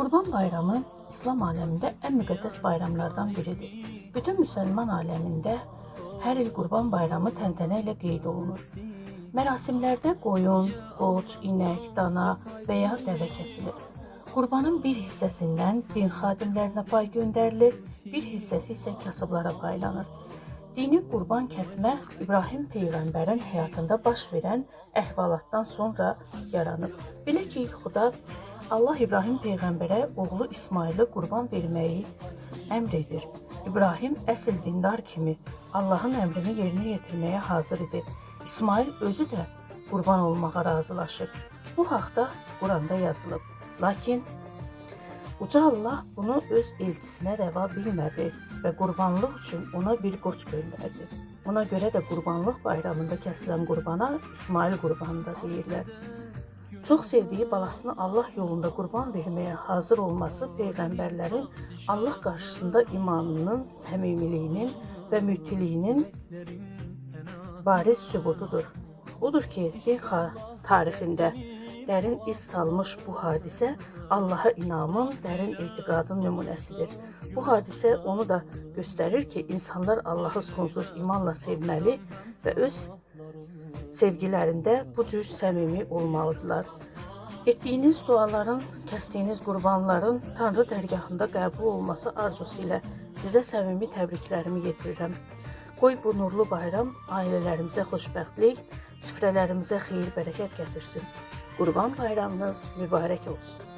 Kurban Bayramı İslam aleminde en müqəddəs bayramlardan biridir. Bütün Müslüman aleminde her il Kurban Bayramı təntənə ilə qeyd olunur. Mərasimlərdə qoyun, qoç, inək, dana və ya dəvə kəsilir. Qurbanın bir hissəsindən din xadimlərinə pay göndərilir, bir hissəsi isə kasıblara paylanır. Dini qurban kəsmə İbrahim peyğəmbərin həyatında baş verən əhvalatdan sonra yaranıb. Belə ki, Xuda Allah İbrahim peyğəmbərə oğlu İsmaili qurban verməyi əmr edir. İbrahim əsl dindar kimi Allahın əmrini yerinə yetirməyə hazır idi. İsmail özü də qurban olmağa razılaşır. Bu haqda Quranda yazılıb. Lakin Uca Allah bunu öz elçisinə rəva bilmədi və qurbanlıq üçün ona bir qoç göndərdi. Ona görə də qurbanlıq bayramında kəsilən qurbana İsmail qurbanı da deyirlər. Çox sevdiyi balasını Allah yolunda qurban verməyə hazır olması peyğəmbərlərin Allah qarşısında imanının, səmimiliyinin və mütiliyinin bariz sübutudur. Odur ki, din tarixində dərin iz salmış bu hadisə Allaha inamın, dərin etiqadın nümunəsidir. Bu hadisə onu da göstərir ki, insanlar Allahı sonsuz imanla sevməli və öz sevgilərində bu cür səmimi olmalıdırlar. Etdiyiniz duaların, kəsdiyiniz qurbanların Tanrı dərgahında qəbul olması arzusu ilə sizə səmimi təbriklərimi yetirirəm. Qoy bu nurlu bayram ailələrimizə xoşbəxtlik, süfrələrimizə xeyir, bərəkət gətirsin. Qurban bayramınız mübarək olsun.